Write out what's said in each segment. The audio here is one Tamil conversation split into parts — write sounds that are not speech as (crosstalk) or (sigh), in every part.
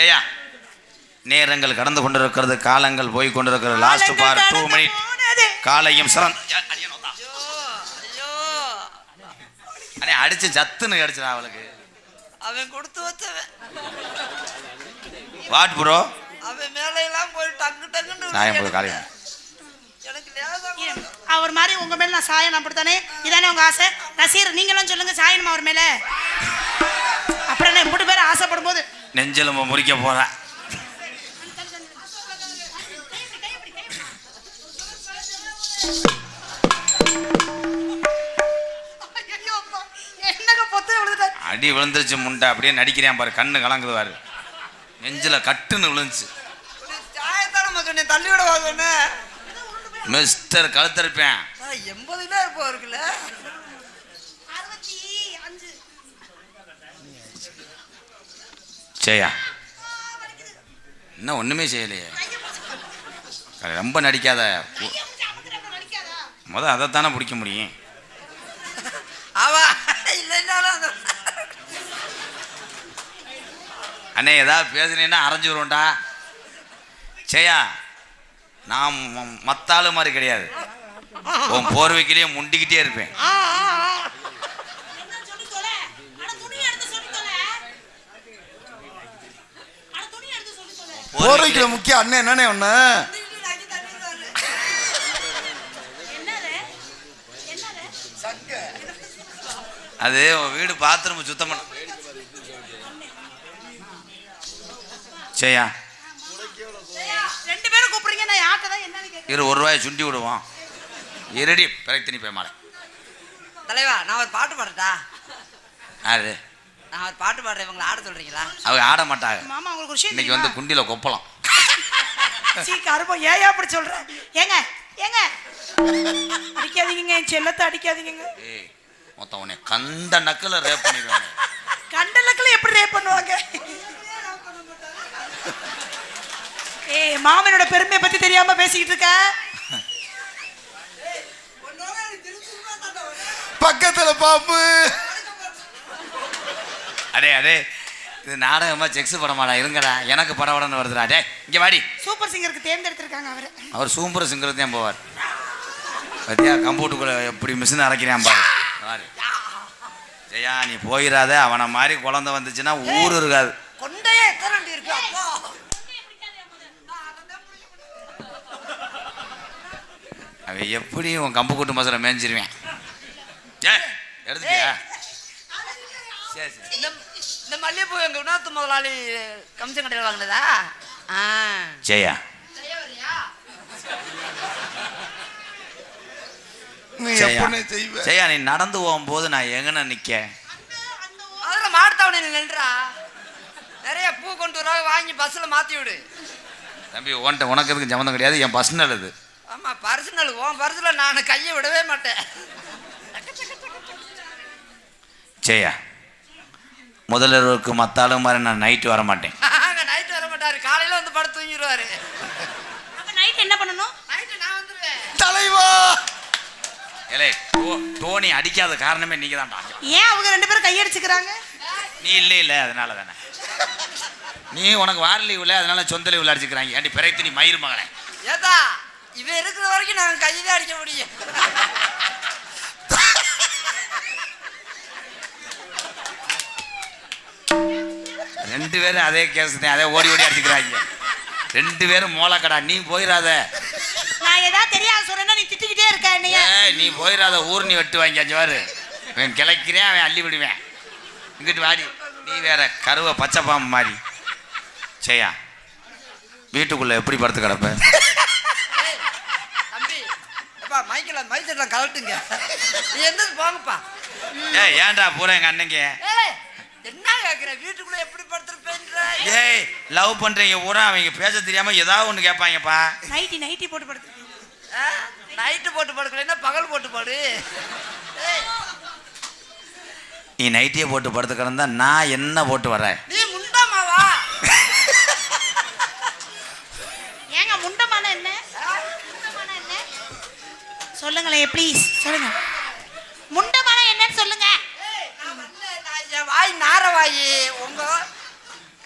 ஜெயா. நேரங்கள் கடந்து கொண்டிருக்கிறது காலங்கள் போய் கொண்டிருக்கிறது. லாஸ்ட் பார் டூ மினிட் காலையும் சிறந்த ஐயோ அண்ணே அடிச்சு சத்துன்னு அடிச்சிடா அவளுக்கு. அவன் கொடுத்து வச்சவன். வாட் ப்ரோ அவன் மேலையெல்லாம் போய் டக்கு டக்குன்னு நான் போய் காலையும் அவர் மாதிரி உங்க மேல நான் சாயணும் அப்படித்தானே? இதானே உங்க ஆசை? ரசீர் நீங்களும் சொல்லுங்க சாயணும் அவர் மேல? அப்புறம் என்ன இப்படி பேர் ஆசைப்படும் போது நெஞ்செலும்பு முறிக்க போகிறேன் அடி விழுந்துருச்சு முண்டை அப்படியே நடிக்கிறேன் பாரு கண்ணு கலங்குதுவார் நெஞ்சில் கட்டுன்னு விழுந்துச்சு. சாயத்தான் நம்ம சொன்னேன் தள்ளி மிஸ்டர் கழுத்தரிப்பேன் எண்பதுல இருப்போம் இருக்குல்ல செய்யா இன்னும் ஒண்ணுமே செய்யலையே. ரொம்ப நடிக்காத. முத அதைத்தானே பிடிக்க முடியும். அண்ணே ஏதாவது பேசுனீன்னா அரைஞ்சு வரும்டா செய்யா நான் ம- மத்த ஆளு மாதிரி கிடையாது. உன் போர்வைக்கிலேயே முண்டிக்கிட்டே இருப்பேன். போர்வைக்குள்ள முக்கியம் அண்ணன் என்னண்ணே ஒண்ணு அது உன் வீடு பாத்ரூம் சுத்தம் பண்ண செய்யா ரெண்டு பேரும் கூப்பிடுறீங்க நான் யார்கிட்ட தான் என்னன்னு இரு ஒரு ரூபாயை சுண்டி விடுவோம். இருடி பிறகு போய் மாட தலைவா நான் ஒரு பாட்டு பாடட்டா? யாரு? நான் பாட்டு பாடுறேன் இவங்களை ஆட சொல்றீங்களா? அவங்க ஆட மாட்டாங்க. மாமா உங்களுக்கு ஒரு விஷயம் இன்னைக்கு வந்து குண்டில கொப்பலாம் சீ கருப்பா ஏன் அப்படி சொல்ற? ஏங்க ஏங்க. அடிக்காதீங்க என் செல்லத்தை அடிக்காதீங்க ஏய் மொத்தம் உன்னை கந்த நக்கில் ரேப் பண்ணிடுவாங்க. கண்டலக்கில் எப்படி ரேப் பண்ணுவாங்க? ஏய் மாமனோட பெருமையை பத்தி தெரியாம பேசிக்கிட்டு இருக்க? பக்கத்துல பாம்பு அடே அடே இது நாடகமா செக்ஸ் படமாடா இருங்கடா. எனக்கு படபடன்னு வருதுடா. டே இங்க வாடி. சூப்பர் சிங்கருக்கு தேர்ந்தெடுத்திருக்காங்க அவரை. அவர் சூம்பர் சிங்கர் தான் போவார். பத்தியா கம்ப்யூட்டருக்குள்ள எப்படி மிஷின் அரைக்கிறான் பாரு. பாரு. ஜெயா நீ போயிடாத அவனை மாதிரி குழந்தை வந்துச்சுன்னா ஊர் இருக்காது. கொண்டையே எத்தனை இருக்கு அப்பா? அவன் எப்படி உன் கம்பு கூட்டு மசாலா மேய்ஞ்சிருவேன்? ஏ எடுத்துட்டியா சரி சரி. இந்த மல்லிகைப்பூ எங்க உணவு முதலாளி கமிஷன் கடையில் வாங்கினதா? ஆ. ஜெயா. நீ ஜெயா. நீ நடந்து போகும்போது நான் எங்கன நிக்க? அதில் மாட்டுத்தாவணியில் நின்றா நிறைய பூ கொண்டு வர வாங்கி பஸ்ஸில் மாற்றி விடு. தம்பி உன்ட்ட உனக்கு எதுக்கு சம்மந்தம் கிடையாது? என் பர்சனல் இது. ஆமாம் பர்சனல் உன் பர்சனில் நான் கையை விடவே மாட்டேன். ஜெயா. முதல்வருக்கு மத்தாலும் மாதிரி நான் நைட்டு வர மாட்டேன் (laughs) அங்கே நைட்டு வர மாட்டாரு காலையில் வந்து படுத்து தூங்கிடுவாரு அப்ப நைட் என்ன பண்ணணும்? நைட்டு நான் வந்துடுவேன் தலைவா! ஏலே டோனி அடிக்காத காரணமே நீங்க தான்டா ஏன் அவங்க ரெண்டு பேரும் கையடிச்சுக்கிறாங்க நீ இல்லை இல்லை அதனால தானே. நீ உனக்கு வார லீவ் இல்லை அதனால சொந்த லீவில் அடிச்சுக்கிறாங்க. ஏன்டி பிறகு நீ மயிர் மகளே. ஏதா இவன் இருக்கிற வரைக்கும் நாங்கள் கையை தான் அடிக்க முடியும். ரெண்டு பேரும் அதே கேஸ் தான் அதே ஓடி ஓடி அடிச்சுக்கிறாங்க. ரெண்டு பேரும் மோளக்கடா நீ போயிடாத நான் ஏதாவது தெரியாது சொன்னா நீ திட்டிக்கிட்டே இருக்க என்னைய. ஏய் நீ போயிடாத ஊர் நீ வெட்டு வாங்கி அஞ்சு பாரு. அவன் கிளைக்கிறேன் அவன் அள்ளி விடுவேன். இங்கிட்டு வாடி. நீ வேற கருவை பச்சை பாம்பு மாதிரி. செய்யா வீட்டுக்குள்ள எப்படி படுத்து கிடப்ப? மைக்கில் மைசெல்லாம் கலட்டுங்க நீ எந்த போங்கப்பா. ஏய் ஏன்டா பூரா எங்க அண்ணங்க ஏய், என்ன கேட்குற வீட்டுக்குள்ள எப்படி படுத்துருப்பேன்ற? ஏய் லவ் பண்றீங்க பூரா அவங்க பேச தெரியாம ஏதாவது ஒன்று கேட்பாங்கப்பா. நைட்டி நைட்டி போட்டு படுத்து நைட்டு போட்டு படுக்கலைன்னா பகல் போட்டு படு. நீ நைட்டியே போட்டு படுத்து கிடந்தா நான் என்ன போட்டு வரேன் நீ முண்டாமாவா ஏங்க முண்டமான என்ன? முண்டமான என்ன? சொல்லுங்களேன் ப்ளீஸ் சொல்லுங்க. முண்டமான என்னன்னு சொல்லுங்க ஏய், நான் வரல, நான் என் வாய் நார வாயி உங்க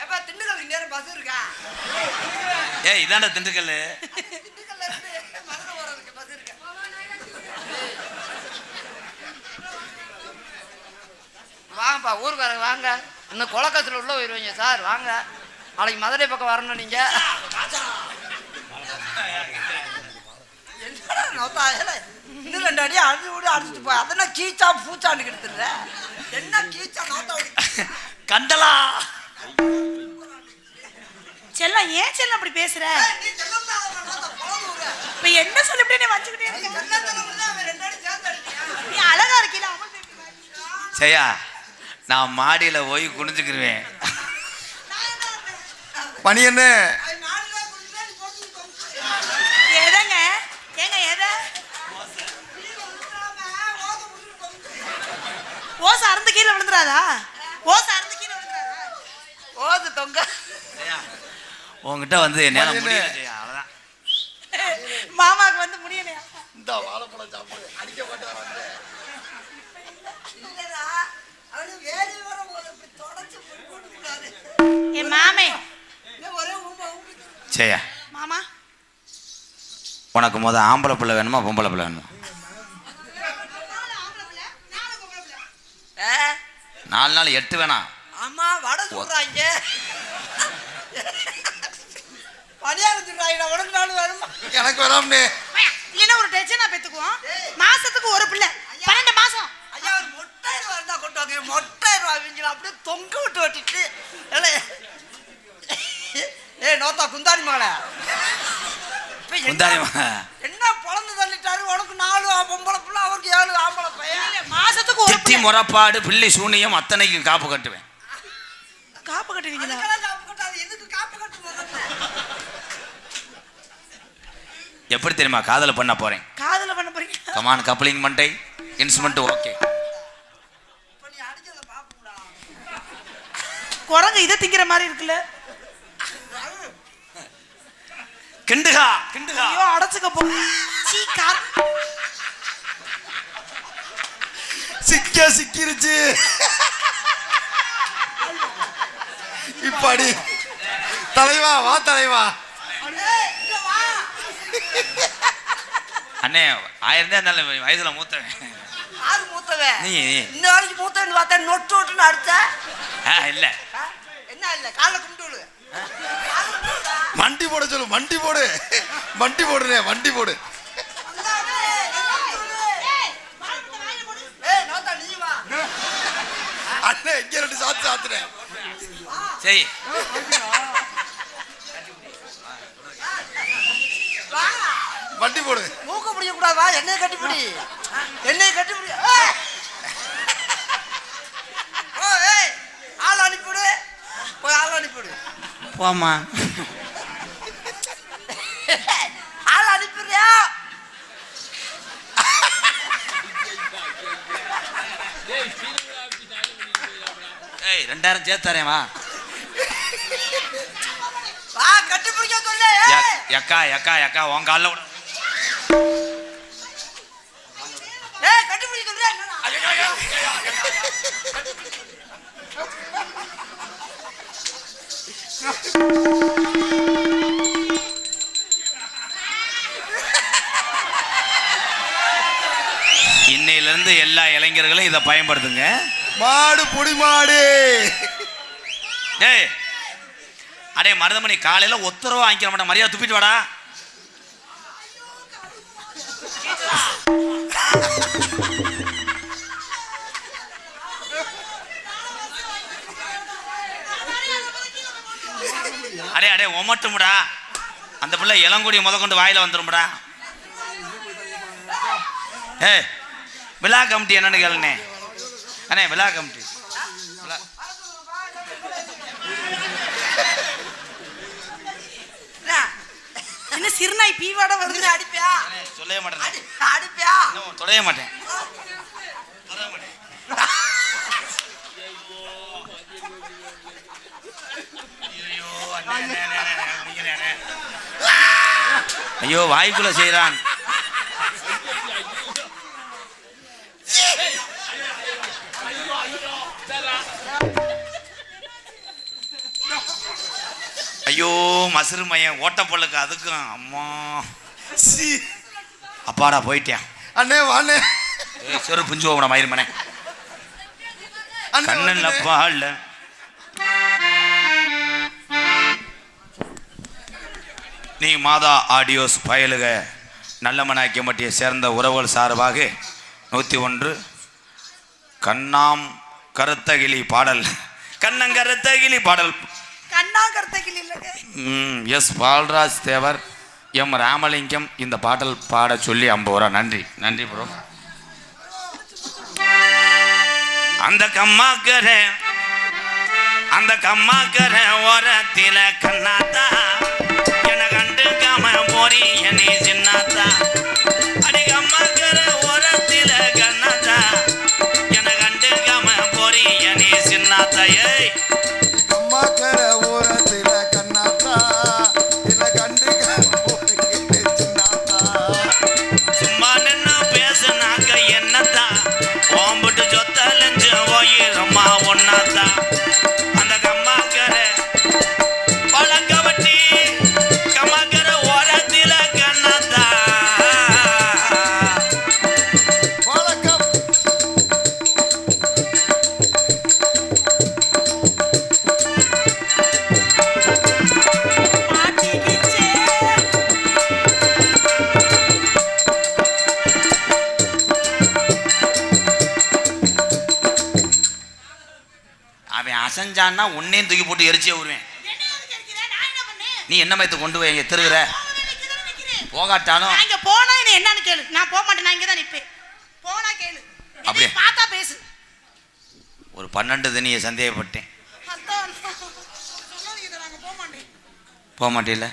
எப்பா திண்டுக்கல் நேரம் பஸ் இருக்கா? ஏய் இதாண்டா திண்டுக்கல். திண்டுக்கல்ல இருந்து மதுரை போறதுக்கு பஸ் இருக்கா? வாங்கப்பா ஊருக்காரங்க வாங்க. இன்னும் கொலக்கத்தில் உள்ள போயிடுவீங்க சார் வாங்க. நாளைக்கு மதுரை பக்கம் வரணும் நீங்க. இன்னும் ரெண்டு அடி அடிச்சு விடு அடிச்சுட்டு போய் அதென்ன கீச்சா பூச்சான்னு கெடுத்துடுற? என்ன கீச்சா நோத்தா விடு. கண்டலா செல்லம் ஏன் செல்லம் அப்படி பேசுற. இப்ப என்ன சொல்லிவிட்டு நீ வச்சுக்கிட்டே? நீ அழகா இருக்கீல செய்யா நான் மாடியில போய் குனிஞ்சுக்கிருவேன் மணி என்ன அது நாலு ரூபா கொடுத்தா நீ போட்டு தொங்கு. எதங்க ஏங்க எதை ஓசை அறுந்து கீழே விழுந்துறாதா? ஓசை அறுந்து கீழே விழுந்துறாதா? ஓது தொங்க. உன்கிட்ட வந்து என்ன? முடியல செய்யா அவ்வளவுதான். மாமாக்கு வந்து முடியலையா? இந்த வாழைப்பழம் சாப்பிடு. அடிக்க கூடாது. என் மாமே. செய்யா மாமா. உனக்கு முத ஆம்பளை பிள்ளை வேணுமா பொம்பளை பிள்ளை வேணுமா? நாலு நாள் எட்டு வேணாம் அம்மா வடை சுடுறாங்க. பணியாரம் சுடுறாங்க. உனக்கு நாள் வருமா எனக்கு வராமனே இல்லைன்னா ஒரு டென்ஷனா பெத்துக்குவோம் மாசத்துக்கு ஒரு பிள்ளை. பன்னெண்டு மாசம். ஐயா ஒரு மொட்டாயிரம் ரூபா இருந்தா கொண்டு வாங்க. மொட்டாயிரம் ரூபா அவங்கள அப்படியே தொங்க விட்டு வெட்டிட்டு. ஏய் நோத்தா குந்தாணி மகளே. குந்தாணி மகளே. என்ன பொழந்து தள்ளிட்டாரு? உனக்கு நாலு பொம்பளை பிள்ளை அவருக்கு ஏழு ஆம்பளை பையன். பிள்ளை முறப்பாடு பிள்ளை சூனியம் அத்தனைக்கும் காப்பு கட்டுவேன். காப்பு கட்டுவீங்களா? அதுக்கெல்லாம் காப்பு கட்டாது. எதுக்கு காப்பு கட்டு முதல்ல எப்படி தெரியுமா? காதல பண்ண போறேன். காதல பண்ண போறீங்க? கமான் கப்ளிங் மண்டை. இன்ஸ்ட்ருமெண்ட் ஓகே குரங்கு இதை திங்கிற மாதிரி இருக்குல்ல? கிண்டுகா கிண்டுகா. ஐயோ அடைச்சுக்க போ. சீ சிக்க சிக்கிருச்சு. இப்பாடி. தலைவா வா தலைவா. ஏய், இங்க வா அண்ணே ஆயிரம் தான் இருந்தாலும் வயசுல மூத்தவன். யாரு மூத்தவன்? நீ இந்த வேலைக்கு மூத்தவன் பார்த்தா நொட்டு நொட்டுன்னு அடிச்ச? இல்ல? என்ன இல்ல? காலைல கும்பிட்டு. வண்டி போட சொல்லு வண்டி போடு. வண்டி போடுனே வண்டி போடு அல்லாமே, ஏய் நோத்தா நீ வா அண்ணே இங்க ரெண்டு சாத்து சாத்துறேன் சரி. வா வண்டி போடு. மூக்க பிடிக்க கூடாது வா என்னைய கட்டிப்பிடி. என்னைய கட்டிப்பிடி. ஏய். ஓ ஏய் ஆள் அனுப்பிவிடு. போய் ஆள் அனுப்பிவிடு. போமா ஆள் அனுப்பிடுறியா? ஏய் ரெண்டாயிரம் சேர்த்தாரேன் வா வா கட்டி பிடிக்க சொல்லு ய- ஏய். எக்கா உன் காலில் விட? இன்னையிலிருந்து எல்லா இளைஞர்களும் இதை பயன்படுத்துங்க. மாடு பொடி மாடு. டேய் அடே மருதமணி காலையில் ஒத்தரவா வாங்கிக்கிற மாட்டேன். மரியாதை துப்பிட்டு வாடா. அடே அடே ஒமட்டும்டா. அந்த பிள்ளை இளங்குடி முத கொண்டு வாயில வந்துரும்டா. ஏ விழா கமிட்டி என்னன்னு கேளுனே அண்ணே விழா கமிட்டி விழா என்ன? என்ன சிறுநாய் பீவாட வருது? அடிப்பியா சொல்லவே மாட்டேன். அடி அடிப்பியா தொடவே மாட்டேன். தொடவே. ஐயோ வாய்க்குள்ள செய்யறான் ஐயோ மசுறு மையம் ஓட்டப்பல்லுக்கு அதுக்கும் அம்மா. சீ. அப்பாடா போயிட்டேன் அண்ணே வாண்ணே. செரு புஞ்சு போகணும் மயிர்மனே கண்ணன்ல வந்துண்ணே. பால்ல. நீ மாதா ஆடியோஸ் பயலுக நல்லமனாக்கியம்பட்டியை சேர்ந்த உறவுகள் சார்பாக நூற்றி ஒன்று கண்ணாம் கருத்தகிளி பாடல். கண்ணங்கருத்தகிளி பாடல். கண்ணா இல்லைங்க. எஸ் பால்ராஜ் தேவர் எம் ராமலிங்கம் இந்த பாடல் பாட சொல்லி ஐம்பது ரூபா நன்றி நன்றி ப்ரோ. அந்த கம்மாக்கர அந்த கம்மாக்கர ஓரத்தில கண்ணாத்தா. என கண்டுக்காம போறி என்னை சின்னாத்தா. அடி கம்மாக்கர ஓரத்தில கண்ணாத்தா. என கண்டுக்காம போறி என்னை சின்னாத்தா. ஏய் Yeah. அசைஞ்சான்னா உன்னையும் தூக்கி போட்டு எரிச்சே பண்ணேன்? நீ என்ன மயத்து கொண்டு போய் திருகிற. போகாட்டாலும் இங்க போனா என்ன என்னன்னு கேளு. நான் போக மாட்டேன் நான் இங்க தான் நிப்பேன். போனா கேளு. அப்படியே? பார்த்தா பேசு. ஒரு பன்னெண்டு தினியை சந்தேகப்பட்டேன். போக மாட்டேல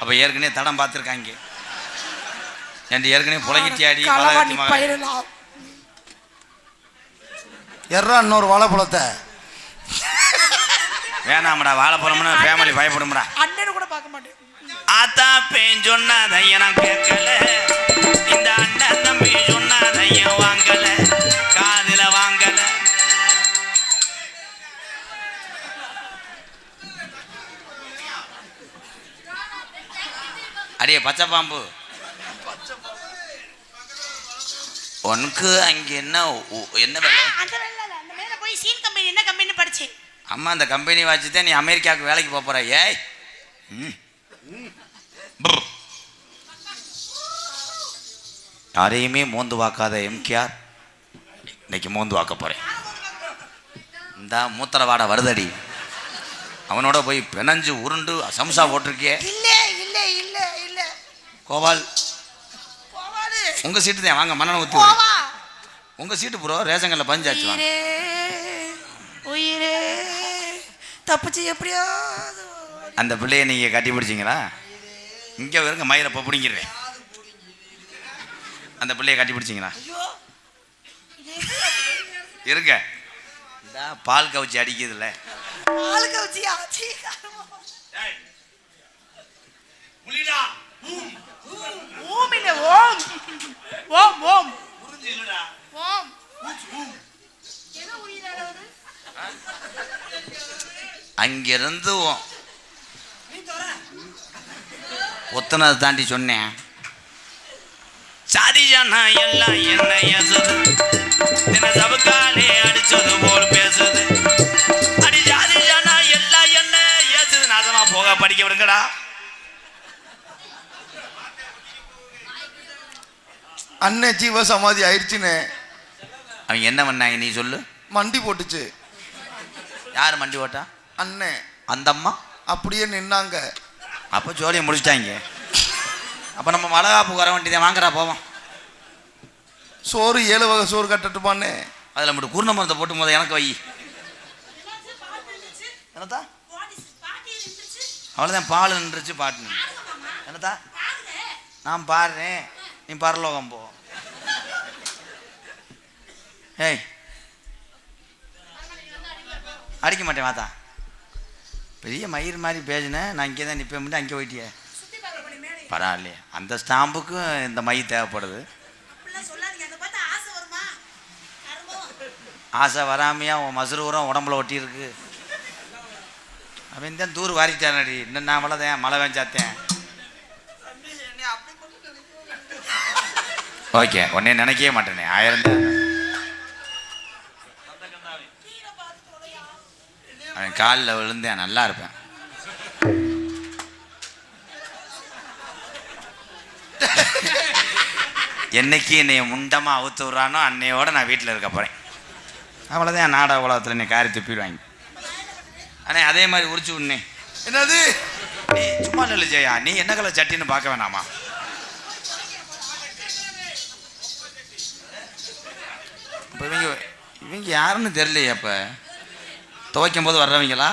அப்போ ஏற்கனவே தடம் பார்த்துருக்காங்க. ஏற்கனவே மகன். பயிரலாம். எர்றா இன்னொரு வாழைப்பழத்தை. வேணாம்டா வாழைப்பழம்னு ஃபேமிலி பயப்படும்டா. அண்ணனு கூட பார்க்க மாட்டேன். ஆத்தா பேன் சொன்னதைய நான் கேட்கல. இந்த அண்ணன் தம்பி சொன்னதைய வாங்கல. காதுல வாங்கல. அடியே பச்சை பாம்பு. உனக்கு அங்க என்ன உ- என்ன வேலை? அந்த வேலை இல்ல, அந்த மேல போய் சீன் கம்பெனி என்ன கம்பெனி படிச்சேன் அம்மா அந்த கம்பெனி வச்சுதான் நீ அமெரிக்காவுக்கு வேலைக்கு போக போற ஏய். யாரையுமே மோந்து வாக்காத எம்கேஆர். இன்னைக்கு மோந்து வாக்க போறேன். இந்த மூத்திர வாடை வருதடி. அவனோட போய் பிணைஞ்சு உருண்டு சம்சா போட்டிருக்கியே. இல்ல இல்ல இல்ல இல்ல. கோபால். உங்க சீட்டு தான் வாங்க ஊற்றி போவா. உங்க சீட்டு ப்ரோ ரேஷன் பஞ்சாச்சு வாங்க உயிரே தப்பிச்சு எப்படியாவது அந்த பிள்ளைய நீங்கள் கட்டி பிடிச்சிங்களா? இங்கே இருங்க மயிரை இப்போ பிடிங்கிறேன் அந்த பிள்ளைய கட்டி பிடிச்சிங்களா? ஐயோ. இருங்க. இந்த பால் கவுச்சி அடிக்குதுல்ல. ஆளுக்க வச்சியா ஓம். இல்ல ஓம். ஓம். ஓம் ஓம் எது அங்கிருந்து ஒத்தனதை தாண்டி சொன்னேன். சாதி ஜனா எல்லாம் என்ன எசுது தின சபக்காலே அடிச்சது போல் பேசுது. அடி சாதி ஜனா எல்லாம் என்ன ஏசுது நாசமா போக படிக்க விடுங்கடா. அண்ணன் ஜீவ சமாதி ஆயிடுச்சுன்னு. அவங்க என்ன பண்ணாங்க நீ சொல்லு. மண்டி போட்டுச்சு. யார் மண்டி ஓட்டா அண்ணன் அந்த அம்மா அப்படியே நின்னாங்க. அப்போ ஜோலியை முடிச்சிட்டாங்க. அப்போ நம்ம வளகாப்பு வர வேண்டியதை வாங்குறா போவோம். சோறு ஏழு வகை சோறு கட்டட்டுமான்னு அதில் மட்டும் குருண மரத்தை போட்டு போது எனக்கு வை. என்னத்தா? அவ்வளோதான் பால் நின்றுச்சு பாட்டு என்னத்தா? நான் பாடுறேன். நீ பரலோகம் போ. ஏய். அடிக்க மாட்டேன் வாத்தா. பெரிய மயிர் மாதிரி பேசினேன் நான் இங்கே தான் நிற்பேன் அங்கே போயிட்டியே. பரவாயில்லையே. அந்த ஸ்டாம்புக்கும் இந்த மை தேவைப்படுது. அப்படிலாம் சொல்லாதீங்க. அதை பார்த்தா ஆசை வருமா? கருமம் ஆசை வராமையா உன் மசுரூரம் உடம்புல ஒட்டி இருக்கு அவன் தான் தூர் வாரிட்டானடி இன்னும் நான் வளதேன் மழை வெஞ்சாத்தேன் ஓகே உன்னை நினைக்கவே மாட்டேனே. ஆயிரம் தான். அவன் காலில் விழுந்தேன் நல்லா இருப்பேன். என்னைக்கு என்னைய முண்டமாக அவுத்து விட்றானோ அன்னையோட நான் வீட்டில் இருக்க போகிறேன் அவ்வளோதான் நாடக உலகத்தில் என்னை காரி துப்பிடுவாங்க. அண்ணே அதே மாதிரி உரிச்சு விடனே என்னது? நீ சும்மா இல்லை ஜெயா நீ என்ன கலர் சட்டின்னு பார்க்க வேணாமா? இப்போ இவங்க இவங்க யாருன்னு தெரியலையே அப்போ. துவைக்கும் போது வர்றவங்களா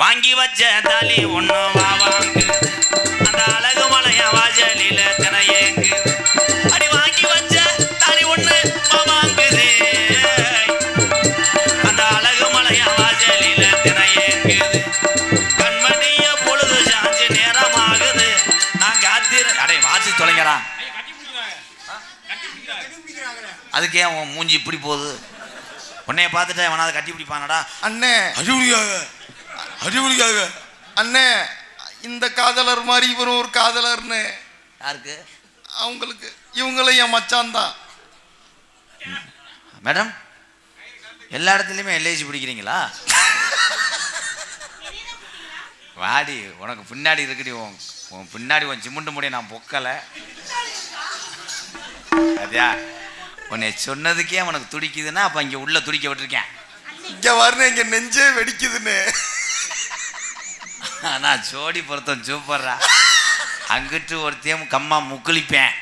வாங்கி வச்ச தாலி ஒன்றும் வாவாங்கு அந்த அழகு மலைய வாஜலில தினையேங்கு அடி வாங்கி வச்ச தாலி ஒன்று வாவாங்குது அந்த அழகு மலைய வாஜலில தினையேங்குது கண்மணிய பொழுது சாஞ்சு நேரமாகுது. நான் காத்திரு அடே வாசி தொலைங்கடா. அதுக்கு ஏன் உன் மூஞ்சி இப்படி போகுது. உன்னைய பார்த்துட்டு அவனாவது கட்டி பிடிப்பானடா? அண்ணே. அடிபடியாக அடிபடியாக அண்ணே இந்த காதலர் மாதிரி இவரும் ஒரு காதலர்னு. யாருக்கு? அவங்களுக்கு இவங்களும் என் மச்சான் தான். மேடம் எல்லா இடத்துலையுமே எல்ஐசி பிடிக்கிறீங்களா? வாடி உனக்கு பின்னாடி இருக்குடி உன் உன் பின்னாடி உன் சிமுண்டு முடிய நான் பொக்கலை. அதா உன்னை சொன்னதுக்கே உனக்கு துடிக்குதுன்னா அப்போ இங்கே உள்ள துடிக்க விட்டுருக்கேன். இங்க வரணும் இங்க நெஞ்சே வெடிக்குதுன்னு. நான் ஜோடி பொருத்தம் சூப்பர்ரா. அங்கிட்டு ஒருத்தையும் கம்மா முக்குளிப்பேன்.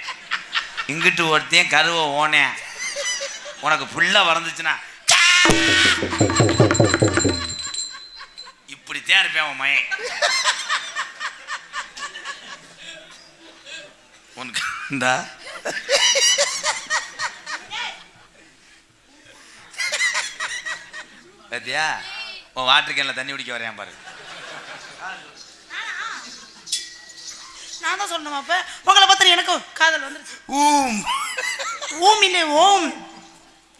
இங்கிட்டு ஒருத்தையும் கருவை ஓனேன். உனக்கு ஃபுல்லாக வறந்துச்சுன்னா இப்படித்தான் இருப்பேன் உன் மயன் உனக்கு இந்தா. பாத்தியா உன் வாட்டர் கேனில் தண்ணி குடிக்க வரேன் பாரு. நான் தான் சொல்லணுமா அப்ப? உங்களை பார்த்து எனக்கும் காதல் வந்துருச்சு. ஊம். ஓம் இல்லை ஓம்.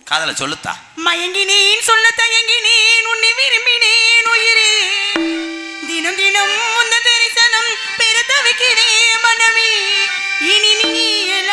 காதலை சொல்லுத்தா. மயங்கினேன் சொல்ல தயங்கினேன் உன்னை விரும்பினேன் உயிரே. தினம் தினம் உந்த தரிசனம் பெற தவிக்கிறேன் மனமே. இனி நீ இல்லாத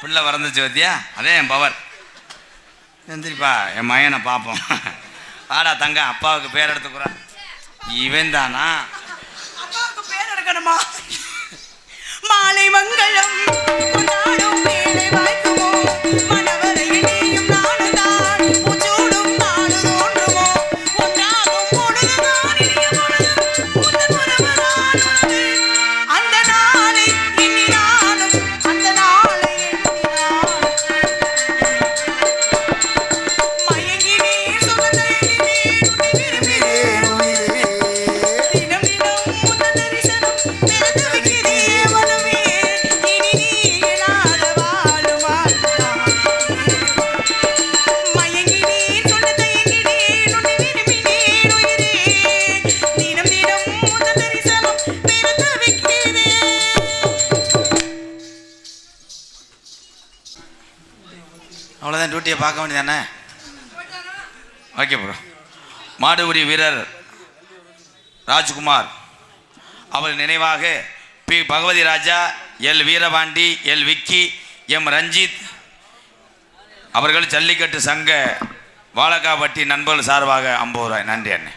பிள்ளை வறந்துச்சு பத்தியா? அதே என் பவர். எந்திரிப்பா என் மயனை பார்ப்போம். ஆடா தங்க அப்பாவுக்கு பேர் எடுத்துக்குறா இவன் தானா? எடுக்கணுமா? மாலை மங்களம். அவ்வளோதான் பார்க்க வேண்டியதானே? ஓகே ப்ரோ மாடுபுரி வீரர் ராஜ்குமார். அவர் நினைவாக P. Bhagavathi Raja L. Veerapandi L. Vicky M. Ranjith அவர்கள் ஜல்லிக்கட்டு சங்க வாழக்காப்பட்டி நண்பர்கள் சார்பாக ஐம்பது ரூபாய். நன்றி அண்ணே.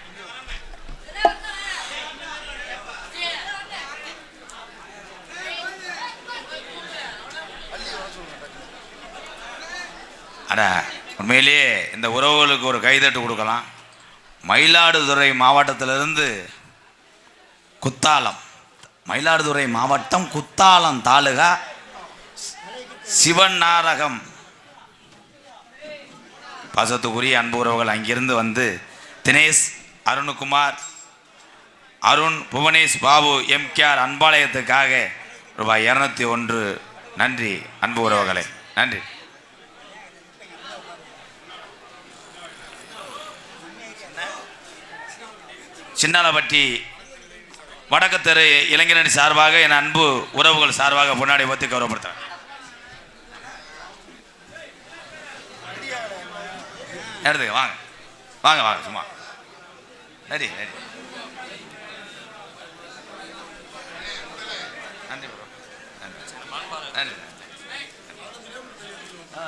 அட உண்மையிலேயே இந்த உறவுகளுக்கு ஒரு கைதட்டு கொடுக்கலாம். மயிலாடுதுறை மாவட்டத்திலிருந்து குத்தாலம். மயிலாடுதுறை மாவட்டம் குத்தாலம் தாலுகா சிவநாரகம். பசத்துக்குரிய பாசத்துக்குரிய அன்பு உறவுகள் அங்கிருந்து வந்து தினேஷ் அருண்குமார் அருண் புவனேஷ் பாபு எம்கேஆர் அன்பாலயத்துக்காக ரூபாய் இரநூத்தி ஒன்று. நன்றி அன்பு உறவுகளை. நன்றி. சின்னாலப்பட்டி வடக்கு தெரு இளைஞரணி சார்பாக என் அன்பு உறவுகள் சார்பாக பொன்னாடி பற்றி கௌரவப்படுத்துகிறேன் எடுத்துக்க வாங்க. வாங்க வாங்க சும்மா. நடி நடி நன்றி ப்ரோ நன்றி. நன்றி.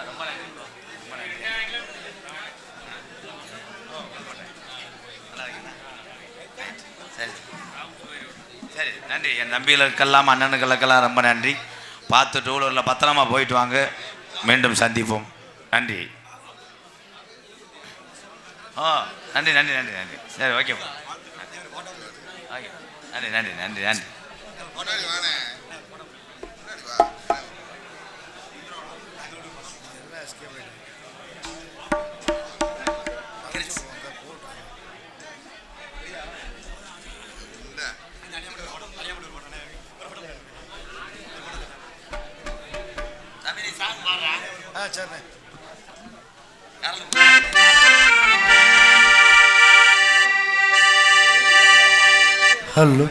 ரொம்ப நன்றி bro. ரொம்ப நன்றி. நல்லா இருக்கீங்களா? சரி சரி நன்றி. என் தம்பிகளுக்கெல்லாம் அண்ணனுங்களுக்கெல்லாம் ரொம்ப நன்றி. பார்த்து டூலூரில் பத்திரமா போயிட்டு வாங்க. மீண்டும் சந்திப்போம். நன்றி. ஓ நன்றி நன்றி நன்றி நன்றி. சரி ஓகே. ஓகே. நன்றி நன்றி நன்றி நன்றி. ஆ ஹலோ.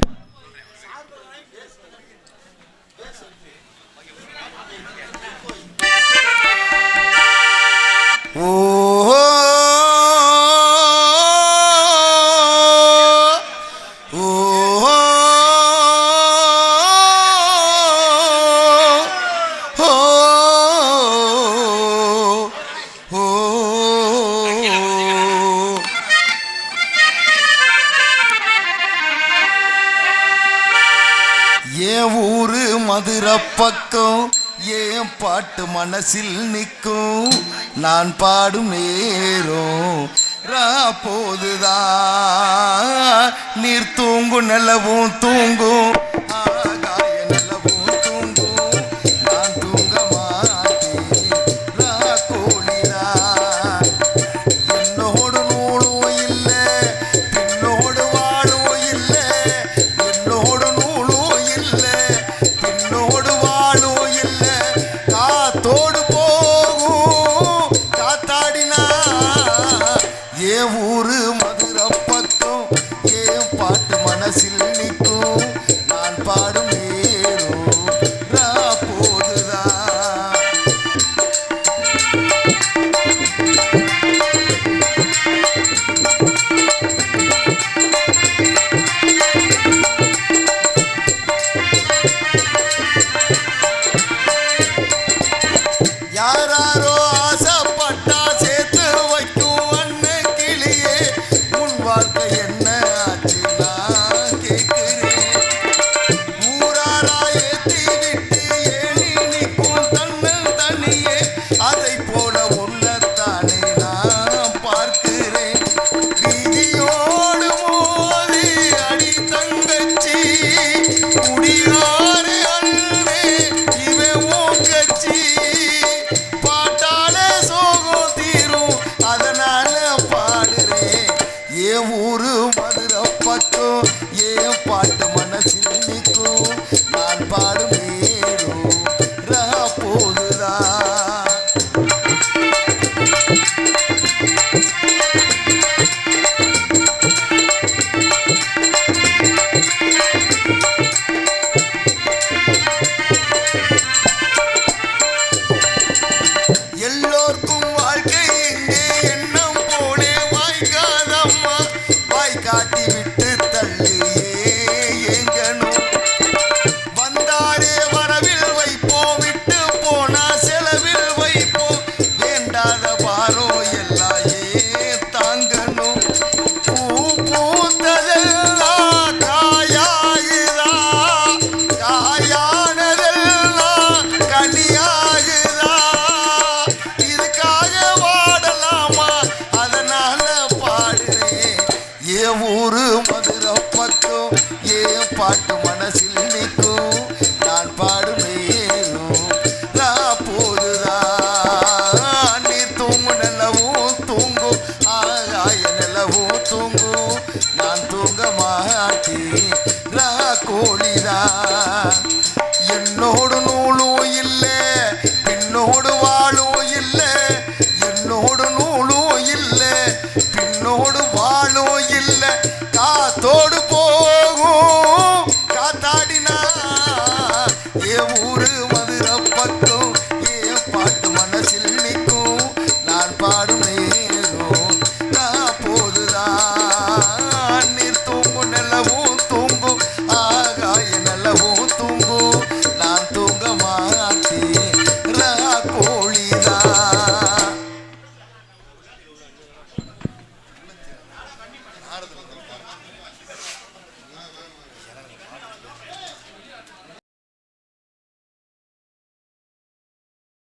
மனசில் நிற்கும். நான் பாடும் நேரம் ரா போதுதான். நீர் தூங்கும் நிலவும் தூங்கும்.